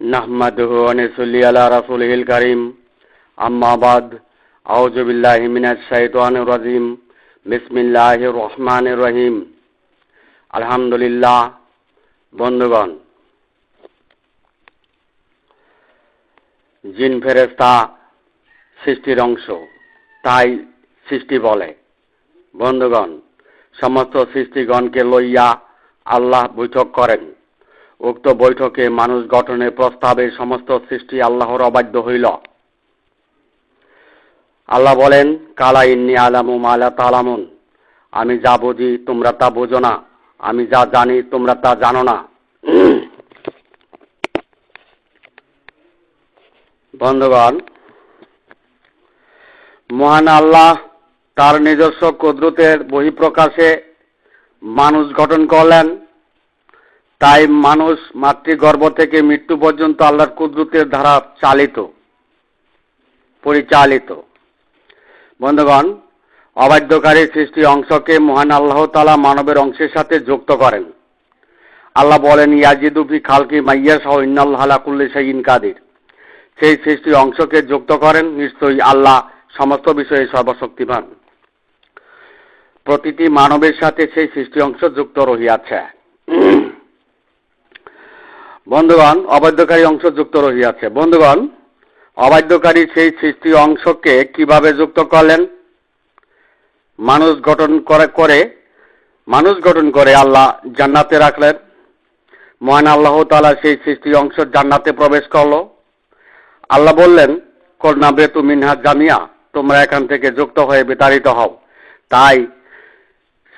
নাহমাদুহু আনিসুল্লি আলা রাসুলহিল করিম আম্মাবাদ আউজুবিল্লাহ মিনাজ শাহিদান রাজিম বিসমিল্লাহ রহমান রহিম আলহামদুলিল্লাহ বন্ধুগণ, জিন ফেরেস্তা সৃষ্টির অংশ, তাই সৃষ্টি বলে। বন্ধুগণ, সমস্ত সৃষ্টিগণকে লইয়া আল্লাহ বৈঠক করেন। উক্ত বৈঠকে মানুষ গঠনের প্রস্তাবে সমস্ত সৃষ্টি আল্লাহর অবাধ্য হইল। আল্লাহ বলেন, কালা ইন্নি আলামু মালা তালামুন। আমি যা বুঝি তোমরা তা বোঝো না। আমি যা জানি তোমরা তা জানো না। বন্ধুগণ, মহান আল্লাহ তার নিজস্ব কুদরতের বহিঃপ্রকাশে মানুষ গঠন করলেন। তাই মানুষ মাতৃগর্ভ থেকে মৃত্যু পর্যন্ত আল্লাহর কুদরতের ধারা চালিত, পরিচালিত। বন্ধুগণ, অবাধ্যকারী সৃষ্টি অংশকে মহান আল্লাহ তালা মানবের অংশের সাথে যুক্ত করেন। আল্লাহ বলেন ইয়াজিদুফি খালকি মাইয়া সহ ইন্নাল্লাহ কুল্লি সাইন কাদির। সেই সৃষ্টি অংশকে যুক্ত করেন, নিশ্চয়ই আল্লাহ সমস্ত বিষয়ে সর্বশক্তিমান। প্রতিটি মানবের সাথে সেই সৃষ্টি অংশ যুক্ত রহিয়াছে। বন্ধুগণ, অবাধ্যকারী অংশ যুক্ত রহিয়াছে। বন্ধুগণ, অবাধ্যকারী সেই সৃষ্টি অংশকে কীভাবে যুক্ত করলেন? মানুষ গঠন করে করে, মানুষ গঠন করে আল্লাহ জান্নাতে রাখলেন। মহান আল্লাহ তালা সেই সৃষ্টি অংশ জান্নাতে প্রবেশ করল। আল্লাহ বললেন করনা বেতু মিনহা জামিয়া, তোমরা এখান থেকে যুক্ত হয়ে বিতাড়িত হও। তাই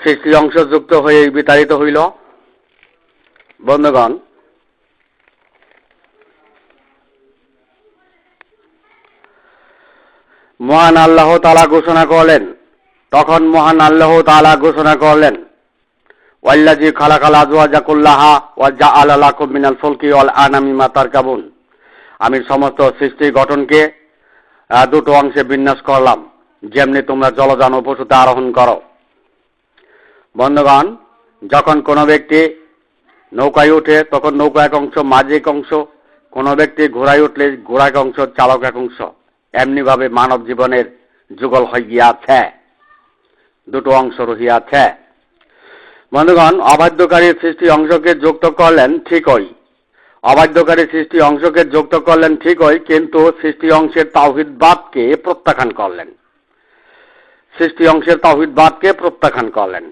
সৃষ্টি অংশ যুক্ত হয়ে বিতাড়িত হইল। বন্ধুগণ মহান আল্লাহ তালা ঘোষণা করলেন। তখন মহান আল্লাহ তালা ঘোষণা করলেন ওয়াল্লাজি খালাকাল আজওয়াজা কুল্লাহা ওয়াজা আলালাকুম মিনাল ফুলকি ওয়াল আনামি মাতার কাবুন আমি সমস্ত সৃষ্টি গঠনকে দুটো অংশে বিন্যাস করলাম। যেমনি তোমরা জলযান পশুতে আরোহণ করো। বন্ধুগণ, যখন কোনো ব্যক্তি নৌকায় উঠে, তখন নৌকা এক অংশ মাঝে এক অংশ, কোনো ব্যক্তি ঘোড়ায় উঠলে ঘোড়া এক অংশ, চালক এক অংশ। এমনিভাবে মানব জীবনের যুগল হইয়াছে দুটো অংশ রহিয়াছে। বন্ধুগণ, অবাধ্যকারী সৃষ্টি অংশকে যুক্ত করলেন ঠিকই। অবাধ্যকারী সৃষ্টি অংশকে যুক্ত করলেন ঠিকই, কিন্তু সৃষ্টি অংশের তাওহিদবাদকে প্রত্যাখ্যান করলেন। সৃষ্টি অংশের তাওহিদবাদকে প্রত্যাখ্যান করলেন।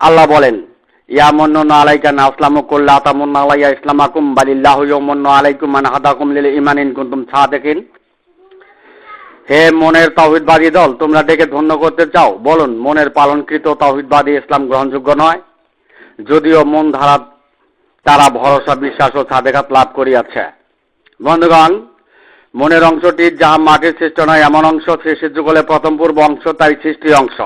আল্লাহ বলেন, ইয়া মন্ন আলাইকা না আসলাম করলে আতামন্ন আলাইয়া ইসলাম আকুম বালিল্লাহ মন্ন আলাইকুম মান হাদাকুম লিল ইমান ইন কুনতুম হে মনের তাওহিদবাদী দল, তোমরা ডেকে ধন্য করতে চাও। বলুন, মনের পালনকৃত তাওহিদবাদী ইসলাম গ্রহণযোগ্য নয়? যদিও মন ধারা, তারা ভরসা, বিশ্বাস ও সাদেঘাত লাভ করিয়াছে। বন্ধুগণ, মনের অংশটি যাহা মাটির সৃষ্ট নয়, এমন অংশ সৃষ্টি যুগলে প্রথম পূর্ব অংশ তাই সৃষ্টি অংশ।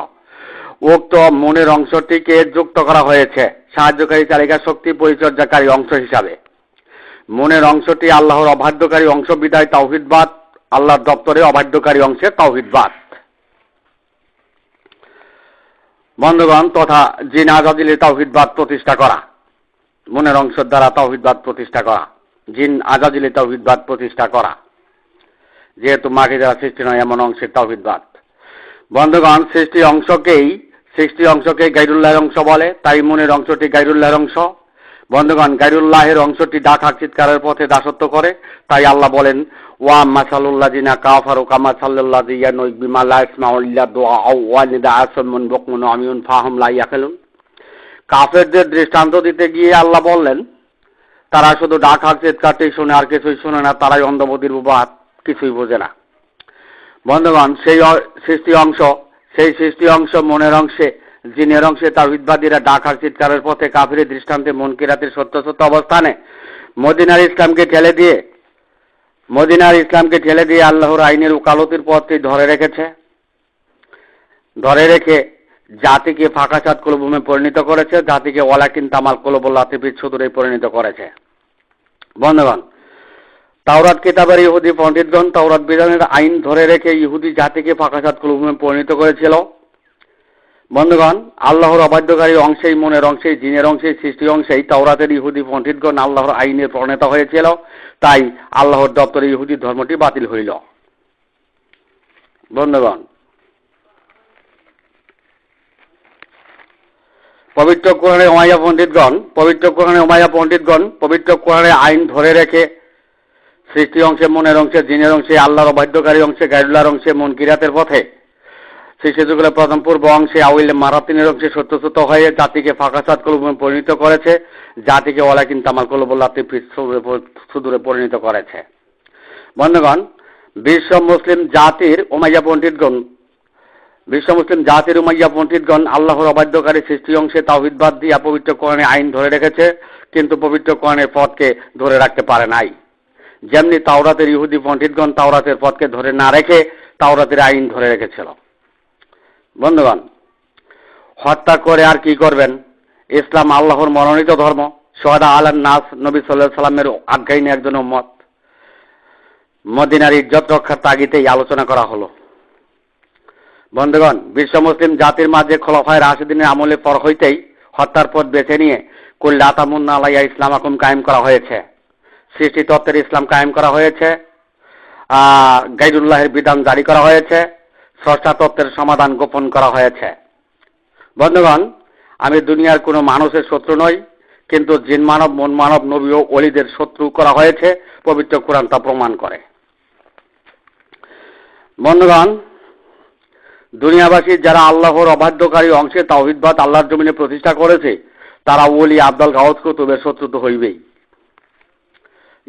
উক্ত মনের অংশটিকে যুক্ত করা হয়েছে সাহায্যকারী চালিকা শক্তি পরিচর্যাকারী অংশ হিসাবে। মনের অংশটি আল্লাহর অবাধ্যকারী অংশ, বিদায় তাওহিদবাদ আল্লাহর দপ্তরে অবাধ্যকারী অংশে তাওহিদবাদ বন্ধুগণ, তথা জিন আজাদিলে তাওহিদবাদ প্রতিষ্ঠা করা, মনের অংশের দ্বারা তাওহিদবাদ প্রতিষ্ঠা করা, জিন আজাদিলে তাওহিদবাদ প্রতিষ্ঠা করা, যেহেতু মাটি দ্বারা সৃষ্টি নয়, এমন অংশের তাওহিদবাদ বন্ধুগণ, সৃষ্টি অংশকেই, সৃষ্টি অংশকে গাইরুল্লাহের অংশ বলে, তাই মনের অংশটি গাইরুল্লাহের অংশ। বন্ধুগণ গাইরুল্লাহের অংশটি ডাক চিৎকারের পথে দাসত্ব করে, তাই আল্লাহ বলেন, ওয়া মাসালুল্লাহ জিনা কাফারু কামা সাল্লাল্লাহ জিয়া নই বিমা লা ইসমাউল্লাহ দোয়া আও ওয়া নিদা আসমান বকমুন আমিউন ফাহাম লা ইয়াখলুন। কাফেরদের দৃষ্টান্ত দিতে গিয়ে আল্লাহ বললেন, তারা শুধু ডাক হাক চিৎকারটি শুনে আর কিছুই শুনে না, তারাই অন্ধবদির বাদ কিছুই বোঝে না। বন্ধুগণ, সেই সৃষ্টি অংশ, সেই সৃষ্টি অংশ মনের অংশে জিনের অংশে তাহিদবাদীরা ডাকার চিৎকারের পথে কাফিরের দৃষ্টান্তে মন কিরাতের সত্য সত্য অবস্থানে মদিনার ইসলামকে ঠেলে দিয়ে, মদিনার ইসলামকে ঠেলে দিয়ে আল্লাহর আইনের উকালতির পথটি ধরে রেখেছে। ধরে রেখে জাতিকে ফাঁকা চাঁদ কুলভূমে পরিণত করেছে, জাতিকে ওয়ালাকিন তামাল কুলবুল্লাহ তিপির সুদূরে পরিণত করেছে। বন্ধুগণ, তাওরাত কিতাবের ইহুদি পণ্ডিতগণ তাওরাত বিধানের আইন ধরে রেখে ইহুদি জাতিকে ফাঁকা চাঁদ কুলভূমে পরিণত করেছিল। বন্ধুগণ, আল্লাহর অবাধ্যকারী অংশেই, মনের অংশেই, জিনের অংশেই, সৃষ্টি অংশেই তাওরাতের ইহুদি পণ্ডিতগণ আল্লাহর আইনে প্রণেতা হয়েছিল। তাই আল্লাহর দপ্তরে ইহুদি ধর্মটি বাতিল হইল। বন্ধুগণ, পবিত্র কোরআনে ওমাইয়া পণ্ডিতগণ, পবিত্র কোরআনে ওমাইয়া পণ্ডিতগণ, পবিত্র কোরআনে আইন ধরে রেখে সৃষ্টি অংশে, মনের অংশে, জিনের অংশে, আল্লাহর অবাধ্যকারী অংশে গাইডুলার অংশে মন কিরাতের পথে সেতুগুলো প্রথম পূর্ব অংশে আউইল মারাতিনের অংশে সত্যচ্যুত হয়ে জাতিকে ফাঁকাসাদ কলুবে পরিণত করেছে। জাতিকে ওলাকিন তামাল কলবুল্লাতে সুদূরে পরিণত করেছে। বন্ধুগণ, বিশ্ব মুসলিম জাতির ওমাইয়া পণ্ডিতগণ, বিশ্ব মুসলিম জাতির উমাইয়া পণ্ডিতগণ আল্লাহর অবাধ্যকারী সৃষ্টি অংশে তাওহিদবাদ দিয়া পবিত্র কোরআনে আইন ধরে রেখেছে, কিন্তু পবিত্র কোরআনের পথকে ধরে রাখতে পারে নাই। যেমনি তাওরাতের ইহুদি পণ্ডিতগণ তাওরাতের পথকে ধরে না রেখে তাওরাতের আইন ধরে রেখেছিল। বন্ধুগণ, হত্যা করে আর কি করবেন? ইসলাম আল্লাহর মনোনীত ধর্ম, সোহাদা আলান নাস, নবী সাল্লাহ সাল্লামের আজ্ঞাইনে একজন মত মদিনার ইজ্জত রক্ষার তাগিতেই আলোচনা করা হলো। বন্ধুগণ, বিশ্ব মুসলিম জাতির মাঝে খোলাফায় রাশিদিনের আমলে পর হইতেই হত্যার পথ বেছে নিয়ে কুল্লা তামুন্না আলাইয়া ইসলাম আকুম কায়েম করা হয়েছে। সৃষ্টি তত্ত্বের ইসলাম কায়েম করা হয়েছে। গাইদুল্লাহের বিধান জারি করা হয়েছে। স্রষ্টা তত্ত্বের সমাধান গোপন করা হয়েছে। বন্ধুগণ, আমি দুনিয়ার কোনো মানুষের শত্রু নই, কিন্তু জিন মানব, মন মানব, নবী ও অলিদের শত্রু করা হয়েছে, পবিত্র কোরআন তা প্রমাণ করে। বন্ধুগণ, দুনিয়াবাসী যারা আল্লাহর অবাধ্যকারী অংশে তাওহিদবাদ আল্লাহর জমিনে প্রতিষ্ঠা করেছে, তারা ওলি আব্দাল গাউদ কুতুবের শত্রু তো হইবেই।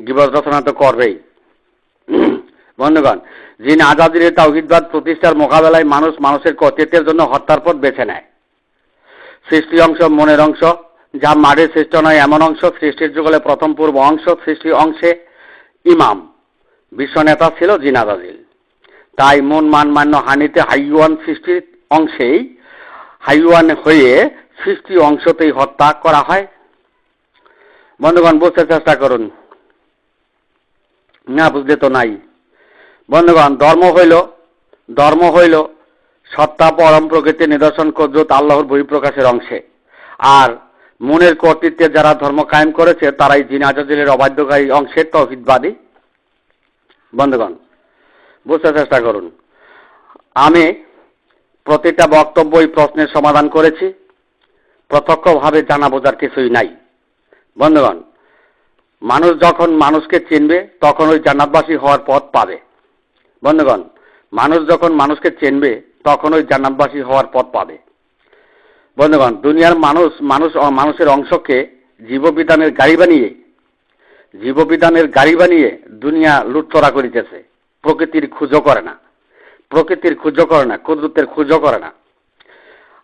গিবত রচনা তো করবেই। বন্ধুগণ যিনি আজাদির তাওহিদবাদ প্রতিষ্ঠার মোকাবেলায় মানুষ মানুষের কর্তৃত্বের জন্য হত্যার পথ বেছে নেয়। সৃষ্টি অংশ মনের অংশ, যা মাটির সৃষ্ট নয়, এমন অংশ সৃষ্টির যুগলে প্রথম পূর্ব অংশ সৃষ্টি অংশে ইমাম। বিশ্ব নেতা ছিল জিনাদাজিল তাই মন মান মান্য হানিতে হাইওয়ান সৃষ্টির অংশেই হাইওয়ান হয়ে সৃষ্টি অংশতেই হত্যা করা হয়। বন্ধুগণ, বুঝতে চেষ্টা করুন। না, বুঝলে তো নাই। বন্ধুগণ, ধর্ম হইল ধর্ম হইল সত্তা, পরম প্রকৃতির নিদর্শন, কদ্রুত আল্লাহর বহিঃপ্রকাশের অংশে। আর মনের কর্তৃত্বে যারা ধর্ম কায়েম করেছে, তারাই জিনাজাজিলের অবাধ্যকারী অংশের তহিদবাদী। বন্ধুগণ, বুঝতে চেষ্টা করুন। আমি প্রতিটা বক্তব্যই প্রশ্নের সমাধান করেছি। প্রত্যক্ষভাবে জানা বোঝার কিছুই নাই। বন্ধুগণ, মানুষ যখন মানুষকে চিনবে, তখন ওই জান্নাতবাসী হওয়ার পথ পাবে। বন্ধুগণ, মানুষ যখন মানুষকে চিনবে, তখন ওই জান্নাতবাসী হওয়ার পথ পাবে। বন্ধুগণ, দুনিয়ার মানুষ মানুষ মানুষের অংশকে জীববিধানের গাড়ি বানিয়ে, জীববিধানের গাড়ি বানিয়ে দুনিয়া লুটতরা করিতেছে। প্রকৃতির খুঁজো করে না। প্রকৃতির খুঁজো করে না, কুদরতের খুঁজো করে না।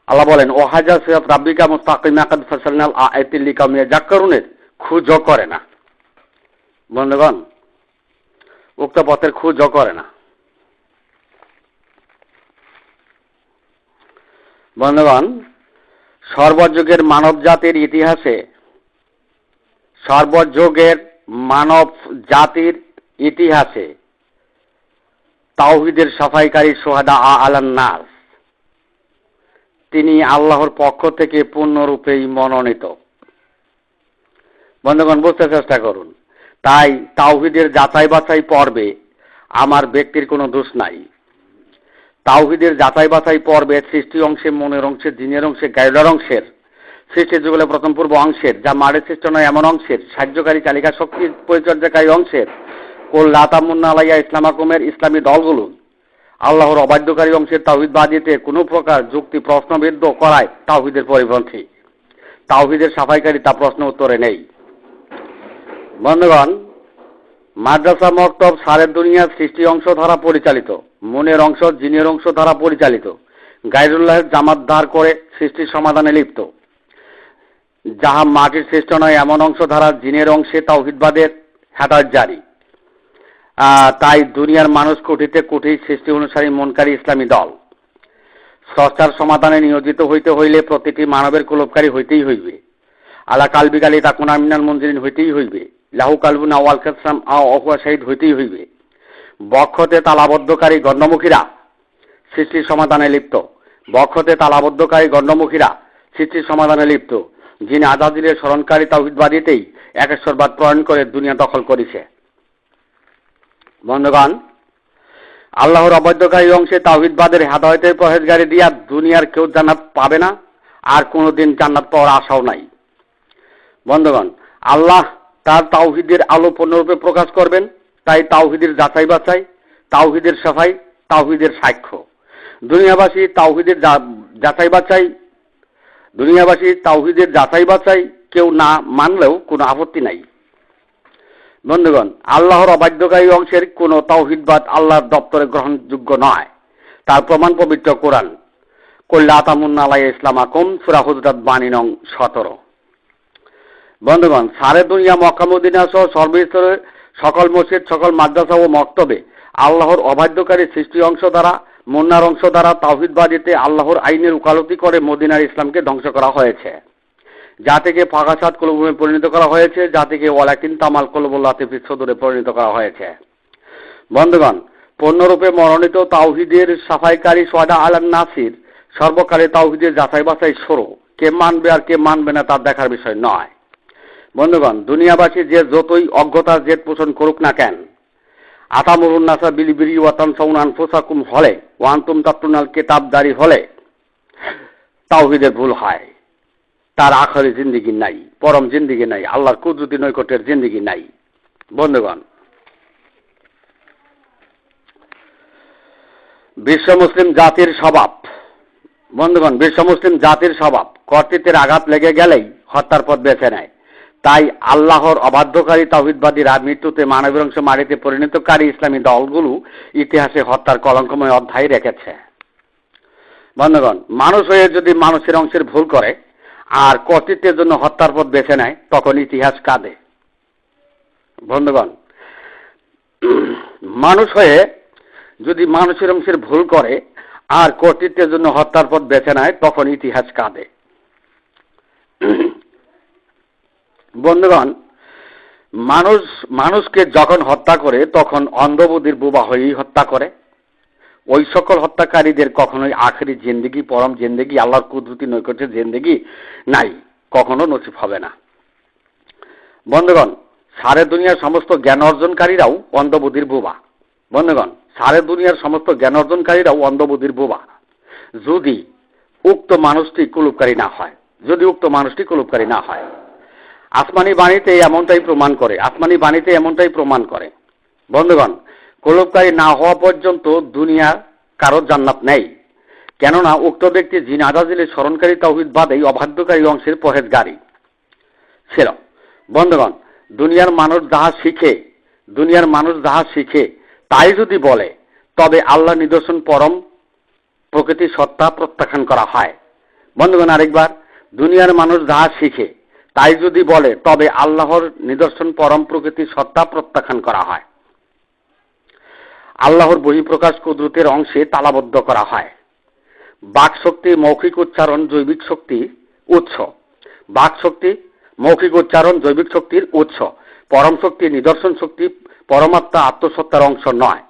আল্লাহ বলেন ও হাজার সিরাত রাব্বিকা মুস্তাকিম আকাদ ফাসালনাল জাক্কারুনের খুঁজো করে না। বন্ধুগণ, উক্ত পথের খুঁজো করে না। বন্ধুগণ, সর্বযুগের মানব জাতির ইতিহাসে সর্বযুগের মানব জাতির ইতিহাসে তাওহিদের সাফাইকারী সোহাদা আ আলান নাস, তিনি আল্লাহর পক্ষ থেকে পূর্ণরূপেই মনোনীত। বন্ধুগণ, বুঝতে চেষ্টা করুন। তাই তাওহিদের যাচাই বাছাই পর্বে আমার ব্যক্তির কোনো দোষ নাই। তাওহিদের যাচাই বাছাই পর্বে সৃষ্টি অংশে, মনের অংশে, দিনের অংশে গাইলার অংশের সৃষ্টির যুগলে প্রথম পূর্ব অংশের, যা মারের সৃষ্ট নয়, এমন অংশের, সাহায্যকারী চালিকা শক্তির পরিচর্যাকারী অংশের। কোল্লাতামুন্না আলাইয়া ইসলামাকুমের ইসলামী দলগুলো আল্লাহর অবাধ্যকারী অংশের তাওহিদবাদিতে কোনো প্রকার যুক্তি প্রশ্নবিদ্ধ করায় তাওহিদের পরিপন্থী। তাওহিদের সাফাইকারী তা প্রশ্ন উত্তরে নেই। বন্ধুগণ, মাদ্রাসা মক্তব সারের দুনিয়ার সৃষ্টি অংশ দ্বারা পরিচালিত। মনের অংশ, জিনের অংশ দ্বারা পরিচালিত। গাইরুল্লাহের জামাত ধার করে সৃষ্টির সমাধানে লিপ্ত। যাহা মাটির সৃষ্ট নয়, এমন অংশ দ্বারা জিনের অংশে তাওহিদবাদের হ্যাটার জারি। তাই দুনিয়ার মানুষ কোটিতে কোটি সৃষ্টি অনুসারী মনকারী ইসলামী দল। স্রষ্টার সমাধানে নিয়োজিত হইতে হইলে প্রতিটি মানবের কুলবকারী হইতেই হইবে। আলা কালবিকালী তাকুনা মিনাল মঞ্জিরিন হইতেই হইবে। লাহু কালবুন আওয়াল কাসলাম অহুয়া শহীদ হইতেই হইবে। বক্ষতে তালাবদ্ধকারী গণ্যমুখীরা, সৃষ্টির সমাধানে লিপ্ত। বক্ষতে তালাবদ্ধকারী গণ্ডমুখীরা সৃষ্টির সমাধানে লিপ্ত। যিনি আজাদিলের স্মরণকারী তাওহিদবাদীতেই একেশ্বরবাদ প্রয়ণ করে দুনিয়া দখল করেছে। বন্ধুগণ, আল্লাহর অবৈধকারী অংশে তাওহিদবাদের হেদায়তের পহেজগারি দিয়া দুনিয়ার কেউ জান্নাত পাবে না, আর কোনোদিন জান্নাত পাওয়ার আশাও নাই। বন্ধুগণ, আল্লাহ তার তাওহিদের আলো পূর্ণরূপে প্রকাশ করবেন তাই তাওহিদের যাচাই বাছাই, তাওহিদের সাফাই, তাওহিদের সাক্ষ্য। দুনিয়াবাসী তাওহিদের যাচাই বাছাই, দুনিয়াবাসী তাওহিদের যাচাই বাছাই কেউ না মানলেও কোনো আপত্তি নাই। বন্ধুগণ, আল্লাহর অবাধ্যকারী অংশের কোন তাওহিদবাদ আল্লাহর দপ্তরে গ্রহণযোগ্য নয়। তার প্রমাণ পবিত্র কোরআন। কল্লা আতামুন্না আলাই ইসলাম আকম সুরা হুজরাত বাণী নং সতেরো। বন্ধুগণ, সারে দুনিয়া মক্কামুদ্দিনা সহ সর্বস্তরের সকল মসজিদ, সকল মাদ্রাসা ও মক্তবে আল্লাহর অবাধ্যকারী সৃষ্টি অংশ দ্বারা, মুন্নার অংশ দ্বারা তাওহিদবাদীতে আল্লাহর আইনের উকালতি করে মদিনার ইসলামকে ধ্বংস করা হয়েছে। যা থেকে ফাঁকাসাদ কলবুমে পরিণত করা হয়েছে, যা থেকে ওয়ালাকিন তামাল কলবুল্লাতে সদরে পরিণত করা হয়েছে। বন্ধুগণ, পূর্ণরূপে মনোনীত তাওহিদের সাফাইকারী সোয়াদা আলাম নাসির সর্বকালে তাওহিদের যাচাই বাছাই সরো কে মানবে আর কে মানবে না তার দেখার বিষয় নয়। বন্ধুগণ, দুনিয়াবাসী যে যতই অজ্ঞতার জেদ পোষণ করুক না কেন, আতামুরুন নাসা বিলিবিরি ওয়াতান সৌনান ফোসাকুম হলে ওয়ান্তুম তাত্তুনাল কেতাবদারি হলে, তাওহিদের ভুল হয়। তার আখরে জিন্দিগি নাই, পরম জিন্দিগি নাই, আল্লাহর কুদরতি নৈকটের জিন্দিগি নাই। বন্ধুগণ, বিশ্ব মুসলিম জাতির স্বভাব, বন্ধুগণ, বিশ্ব মুসলিম জাতির স্বভাব, কর্তৃত্বের আঘাত লেগে গেলেই হত্যার পথ বেছে নেয়। তাই আল্লাহর অবাধ্যকারী তাহিদবাদীরা মৃত্যুতে মানবের অংশ মারিতে পরিণতকারী ইসলামী দলগুলো ইতিহাসে হত্যার কলঙ্কময় অধ্যায় রেখেছে। বন্ধুগণ, মানুষ হয়ে যদি মানুষের অংশের ভুল করে, আর কর্তৃত্বের জন্য হত্যার পথ বেছে নেয়, তখন ইতিহাস কাঁদে। বন্ধুগণ, মানুষ হয়ে যদি মানুষের অংশের ভুল করে, আর কর্তৃত্বের জন্য হত্যার পথ বেছে নেয়, তখন ইতিহাস কাঁদে। বন্ধুগণ, মানুষ, মানুষকে যখন হত্যা করে, তখন অন্ধবুদ্ধির বোবা হয়েই হত্যা করে। ওই সকল হত্যাকারীদের কখনোই আখেরি জিন্দিগি, পরম জিন্দিগি, আল্লাহর কুদরতি নৈকট্যের জিন্দিগি নাই, কখনো নসিব হবে না। বন্ধুগণ, সারে দুনিয়ার সমস্ত জ্ঞান অর্জনকারীরাও অন্ধবুদ্ধির বোবা। বন্ধুগণ, সারে দুনিয়ার সমস্ত জ্ঞান অর্জনকারীরাও অন্ধবুদ্ধির বোবা। যদি উক্ত মানুষটি কুলুপকারী না হয়, যদি উক্ত মানুষটি কুলুপকারী না হয়। আসমানি বাণীতে এমনটাই প্রমাণ করে, আসমানি বাণীতে এমনটাই প্রমাণ করে। বন্ধুগণ কলবকারী না হওয়া পর্যন্ত দুনিয়া কারোর জান্নাত নেই। কেননা উক্ত ব্যক্তি জিন আজাজিলের স্মরণকারী তৌহিদ বাদেই অবাধ্যকারী অংশের পহেজগারী ছিল। বন্ধুগণ, দুনিয়ার মানুষ যাহা শিখে, দুনিয়ার মানুষ যাহা শিখে, তাই যদি বলে, তবে আল্লাহ নিদর্শন পরম প্রকৃতি সত্তা প্রত্যাখ্যান করা হয়। বন্ধুগণ, আরেকবার, দুনিয়ার মানুষ যাহা শিখে তাই যদি বলে, তবে আল্লাহর নিদর্শন পরম প্রকৃতি সত্তা প্রত্যাখ্যান করা হয়। আল্লাহর বহিঃপ্রকাশ কুদরতের অংশে তালাবদ্ধ করা হয়। বাক শক্তি মৌখিক উচ্চারণ জৈবিক শক্তি উৎস। বাক শক্তি মৌখিক উচ্চারণ জৈবিক শক্তির উৎস। পরম শক্তি নিদর্শন শক্তি পরমাত্মা আত্মসত্তার অংশ নয়।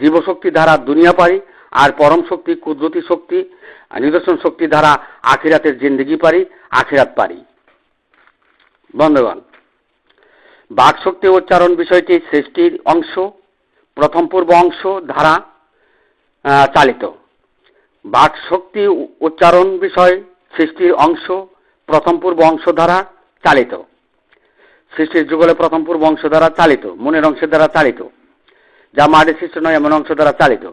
জীবশক্তি দ্বারা দুনিয়া পারি আর পরম শক্তি কুদরতি শক্তি, নিদর্শন শক্তি দ্বারা আখিরাতের জিন্দিগি পারি, আখিরাত পারি। বন্ধুগণ বাক শক্তি উচ্চারণ বিষয়টি সৃষ্টির অংশ, প্রথম পূর্ব অংশ, ধারা চালিত। বাক শক্তি উচ্চারণ বিষয় সৃষ্টির অংশ, প্রথম পূর্ব অংশ দ্বারা চালিত। সৃষ্টির যুগলে প্রথম পূর্ব অংশ দ্বারা চালিত, মনের অংশের দ্বারা চালিত। যা মাটি সৃষ্টি নয়, এমন অংশ দ্বারা চালিত।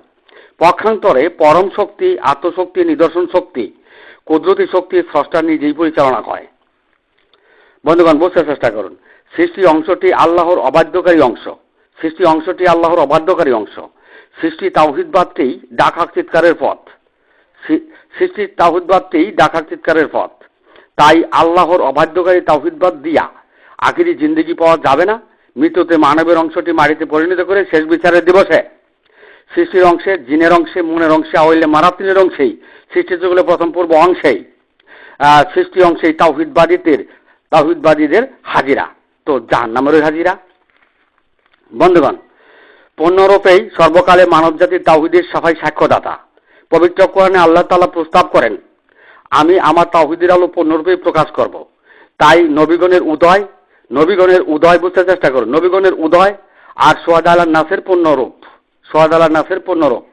পক্ষান্তরে পরম শক্তি, আত্মশক্তি, নিদর্শন শক্তি, কুদরতি শক্তি স্রষ্টা নিজেই পরিচালনা করে। বন্ধুগণ, বুঝতে চেষ্টা করুন। সৃষ্টি অংশটি আল্লাহর অবাধ্যকারী অংশ। সৃষ্টি অংশটি আল্লাহর অবাধ্যকারী অংশ। সৃষ্টি তাওহিদবাদটি ডাকাক চিৎকারের পথ। সৃষ্টি তাওহিদবাদটি ডাকাক চিৎকারের পথ। তাই আল্লাহর অবাধ্যকারী তাওহিদবাদ দিয়া আখিরি জিন্দিগি পাওয়া যাবে না। মৃত্যুতে মানবের অংশটি মাটিতে পরিণত করে শেষ বিচারের দিবসে। সৃষ্টির অংশে, জিনের অংশে, মনের অংশে আওয়াইলে মারাত্মিনের অংশেই সৃষ্টি যুগলে প্রথম পূর্ব অংশেই। সৃষ্টি অংশেই তাওহিদবাদীদের তাহিদবাদীদের হাজিরা। তো জাহান নামের হাজিরা। বন্ধুগণ পূর্ণরূপেই সর্বকালে মানবজাতির তাহিদের সাফাই সাক্ষ্যদাতা। পবিত্র কোরআনে আল্লাহ তালা প্রস্তাব করেন, আমি আমার তাহিদের আলো পূর্ণরূপে প্রকাশ করব। তাই নবীগণের উদয় নবীগণের উদয় বুঝতে চেষ্টা করুন। নবীগণের উদয় আর সোয়াদ আল্লাহ নাসের পূর্ণরূপ সোয়াদ আল্লাহ নাসের পূর্ণরূপ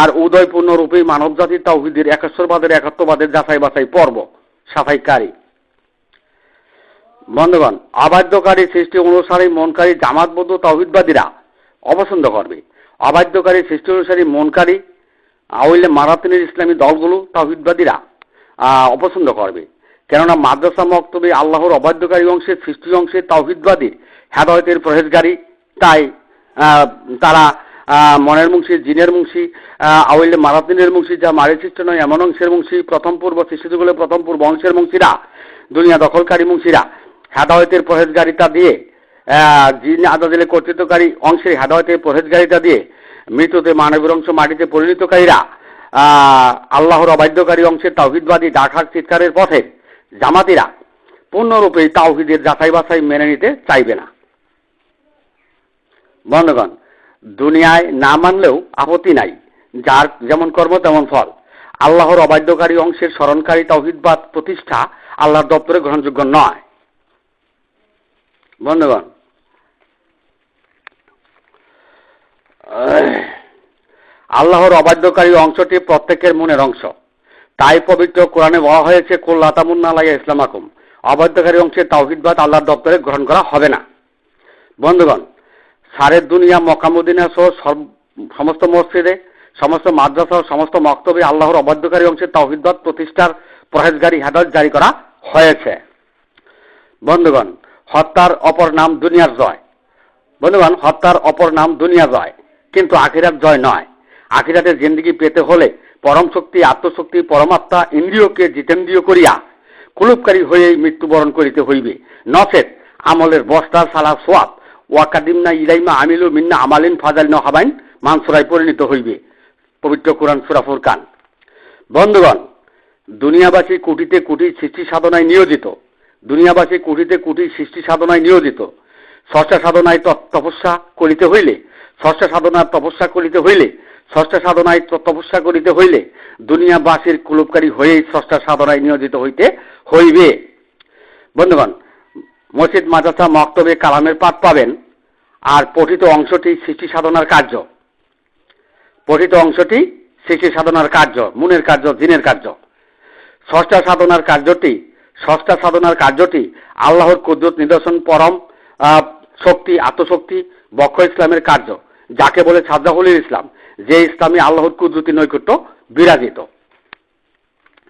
আর উদয় পূর্ণরূপেই মানব জাতির তাহিদের একাশ্বরবাদের, একাত্মবাদের যাচাই বাছাই পর্ব সাফাইকারী। বন্ধুগণ, অবাধ্যকারী সৃষ্টি অনুসারী মনকারী জামাতবদ্ধ তহিদবাদীরা অপছন্দ করবে। অবাধ্যকারী সৃষ্টি অনুসারী মনকারী আউলে মারাতিনের ইসলামী দলগুলো তাহিদবাদীরা অপছন্দ করবে। কেননা মাদ্রাসা মক্তবে আল্লাহর অবাধ্যকারী অংশের সৃষ্টি অংশে তাহিদবাদীর হেদায়তের প্রহেজগারী। তাই তারা মনের মুংশি জিনের মুংশী আউলে মারাতিনের মুংশী যা মারি সৃষ্ট নয়, এমন অংশের মুংশি প্রথম পূর্ব সৃষ্টিগুলো প্রথম পূর্ব অংশের মুংশিরা দুনিয়া দখলকারী মুংশিরা হেদায়তের পরহেজগারিতা দিয়ে জিন আদাদিলে কর্তৃত্বকারী অংশের হেদায়তের পরহেজগারিতা দিয়ে মৃত্যুতে মানবের অংশ মাটিতে পরিণতকারীরা আল্লাহর অবাধ্যকারী অংশের তাওহিদবাদী ডাকার চিৎকারের পথে জামাতিরা পূর্ণরূপে তাওহিদের যাচাই বাছাই মেনে নিতে চাইবে না। বন্ধগণ, দুনিয়ায় না মানলেও আপত্তি নাই। যার যেমন কর্ম তেমন ফল। আল্লাহর অবাধ্যকারী অংশের স্মরণকারী তাওহিদবাদ প্রতিষ্ঠা আল্লাহর দপ্তরে গ্রহণযোগ্য নয়। বন্ধুগণ আল্লাহর অবাধ্যকারী অংশটি প্রত্যেকের মনের অংশ। তাই পবিত্র কোরআনে বলা হয়েছে কোল্লাতামুন্না আলাই ইসলাম আকুম অবাধ্যকারী অংশে তাওহিদবাদ আল্লাহর দপ্তরে গ্রহণ করা হবে না। বন্ধুগণ সারের দুনিয়া মকামুদ্দিনা সহ সমস্ত মসজিদে, সমস্ত মাদ্রাসা, সমস্ত মক্তবে আল্লাহর অবাধ্যকারী অংশে তাওহিদবাদ প্রতিষ্ঠার পরহেজগারী হেদায়ত জারি করা হয়েছে। বন্ধুগণ হত্যার অপর নাম দুনিয়ার জয়। বন্ধুগণ, হত্যার অপর নাম দুনিয়া জয়, কিন্তু আখিরাত জয় নয়। আখিরাতের জিন্দিগি পেতে হলে পরম শক্তি, আত্মশক্তি, পরমাত্মা, ইন্দ্রিয়কে জিতেন্দ্রিয় করিয়া কুলুপকারী হয়ে মৃত্যুবরণ করিতে হইবে। নচেত আমলের বস্তা, সালা, সোয়াব, ওয়াকাদিমনা ইলাইমা আমিলু মিন্না আমালিন ফাজাল হাবাইন মানসুরায় পরিণত হইবে। পবিত্র কোরআন সুরাফুর কান বন্ধুগণ, দুনিয়াবাসী কুটিতে কুটি সৃষ্টি সাধনায় নিয়োজিত। দুনিয়াবাসী কুটিতে কুটি সৃষ্টি সাধনায় নিয়োজিত। ষষ্ঠা সাধনায় তপস্যা করিতে হইলে, ষষ্ঠা সাধনার তপস্যা করিতে হইলে, ষষ্ঠা সাধনায় তপস্যা করিতে হইলে দুনিয়াবাসীর কুলুপকারী হয়েই ষষ্ঠা সাধনায় নিয়োজিত হইতে হইবে। বন্ধুগণ, মসজিদ, মাদ্রাসা, মক্তবে, কালামের পাঠ পাবেন। আর পঠিত অংশটি সৃষ্টি সাধনার কার্য। পঠিত অংশটি সৃষ্টি সাধনার কার্য, মনের কার্য দিনের কার্য। ষষ্ঠা সাধনার কার্যটি ষষ্ঠা সাধনার কার্যটি আল্লাহর কুদরত নিদর্শন, পরম শক্তি, আত্মশক্তি, বক্ষ ইসলামের কার্য, যাকে বলে সাজ্জাহুল ইসলাম, যে ইসলামী আল্লাহর কুদরতি নৈকট্য বিরাজিত।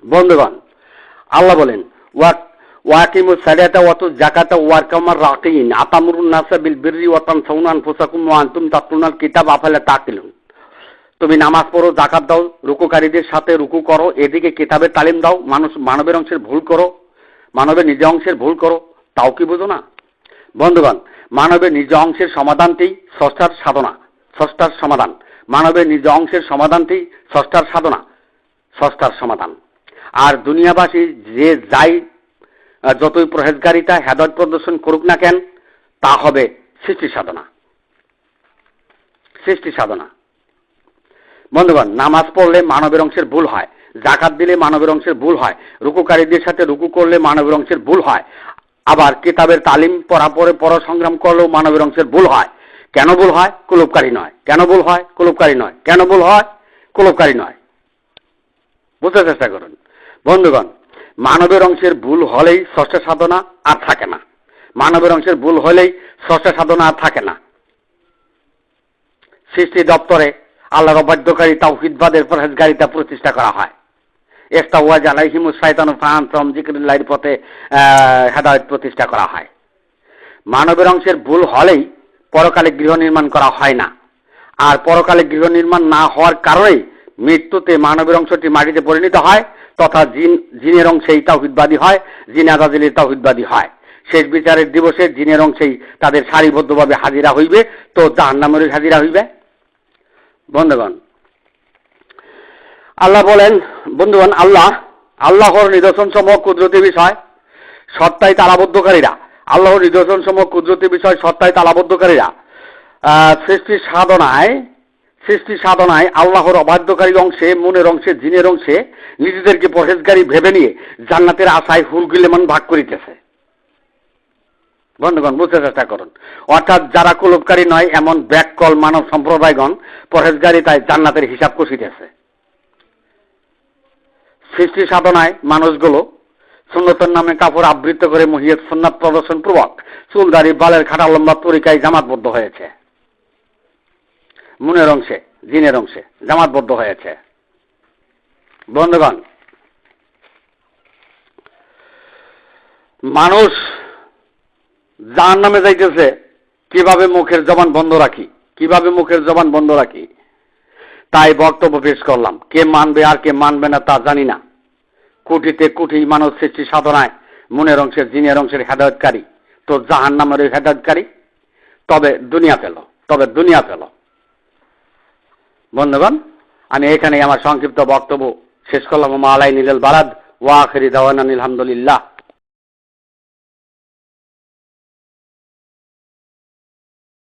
বন্ধুগণ, আল্লাহ বলেন ওয়াক ওয়াকিমু সালাতা ওয়াতু জাকাতা ওয়ারকামার রাকিন আতামুরুন নাসা বিল বিররি ওয়া তানসাউনা আনফুসাকুম ওয়া আনতুম তাতলুনাল কিতাব আফালা তাকিলুন। তুমি নামাজ পড়ো জাকাত দাও, রুকুকারীদের সাথে রুকু করো, এদিকে কিতাবের তালিম দাও, মানুষ মানবের অংশের ভুল করো মানবের নিজ অংশের ভুল করো, তাও কি বুঝো না? বন্ধুগণ, মানবের নিজ অংশের সমাধানটি ষষ্ঠার সাধনা, ষষ্ঠার সমাধান। মানবের নিজ অংশের সমাধানটি ষষ্ঠার সাধনা, ষষ্ঠার সমাধান। আর দুনিয়াবাসী যে যাই যতই প্রহেজগারিতা হেদত প্রদর্শন করুক না কেন, তা হবে সৃষ্টি সাধনা। সৃষ্টি সাধনা। বন্ধুগণ, নামাজ পড়লে মানবের অংশের ভুল হয়। জাকাত দিলে মানবের অংশের ভুল হয়। রুকুকারীদের সাথে রুকু করলে মানবের অংশের ভুল হয়। আবার কিতাবের তালিম পড়া পরে পর সংগ্রাম করলেও মানবের অংশের ভুল হয়। কেন ভুল হয়? কুলুপকারী নয়। কেন ভুল হয়? কুলুপকারী নয়। কেন ভুল হয়? কুলুপকারী নয়। বুঝতে চেষ্টা করুন। বন্ধুগণ, মানবের অংশের ভুল হলেই ষষ্ঠ সাধনা আর থাকে না। মানবের অংশের ভুল হলেই ষষ্ঠ সাধনা আর থাকে না। সৃষ্টি দপ্তরে আল্লাহর অবাধ্যকারী তাওহিদবাদের পরহেজগারিতা প্রতিষ্ঠা করা হয়। এস্তাওয়াজ আলাইহিমু শাইতানু ফাহান্তম জিকিরুল্লাহর পথে হেদায়ত প্রতিষ্ঠা করা হয়। মানবের অংশের ভুল হলেই পরকালে গৃহ নির্মাণ করা হয় না। আর পরকালে গৃহ নির্মাণ না হওয়ার কারণেই মৃত্যুতে মানবের অংশটি মাটিতে পরিণত হয়, তথা জিন, জিনের অংশেই তাহিদবাদী হয়, জিন আজাদিলের তাহিদবাদী হয়। শেষ বিচারের দিবসে জিনের অংশেই তাদের সারিবদ্ধভাবে হাজিরা হইবে, তো জাহান্নামের হাজিরা হইবে। বন্ধুগণ, আল্লাহ বলেন বন্ধুগণ, আল্লাহ আল্লাহর নিদর্শন সমূহ কুদরতি বিষয় সত্তায় তালাবদ্ধকারীরা আল্লাহর নিদর্শন সমূহ কুদরতি বিষয় সত্তায় তালাবদ্ধকারীরা সৃষ্টি সাধনায় সৃষ্টি সাধনায় আল্লাহর অবাধ্যকারী অংশে, মনের অংশে, জিনের অংশে নিজেদেরকে পরহেজগারী ভেবে নিয়ে জান্নাতের আশায় হুলগিলেমান ভাগ করিতেছে। বন্ধুগণ, বুঝতে চেষ্টা করুন। অর্থাৎ যারা কুলুপকারী নয়, এমন ব্যাককল মানব সম্প্রদায়গণ পরহেজগারী তাই জান্নাতের হিসাব কষিতেছে। সৃষ্টি সাধনায় মানুষগুলো সুন্নতের নামে কাপড় আবৃত করে মহিয়ত সুন্নাত প্রদর্শন পূর্বক চুলদারি, বালের খাটা লম্বা তরিকায় জামাতবদ্ধ হয়েছে। মনের অংশে, জিনের অংশে জামাতবদ্ধ হয়েছে। বন্ধুগণ, মানুষ যার নামে যাইতেছে, কীভাবে মুখের জবান বন্ধ রাখি? কীভাবে মুখের জবান বন্ধ রাখি? তাই বক্তব্য পেশ করলাম। কে মানবে আর কে মানবে না তা জানি না। কোটিতে কোটি মানব সৃষ্টি সাধনায় মনের অংশের জিনের অংশের হেদায়তকারী। তো জাহান নামের হেদায়তকারী? তবে দুনিয়া পেল, তবে দুনিয়া পেল। বন্ধুগণ, আমি এখানে আমার সংক্ষিপ্ত বক্তব্য শেষ করলাম। মা আলাই নীল বারাদ ওয়া আখরি দাওয়ান আলহামদুলিল্লাহ।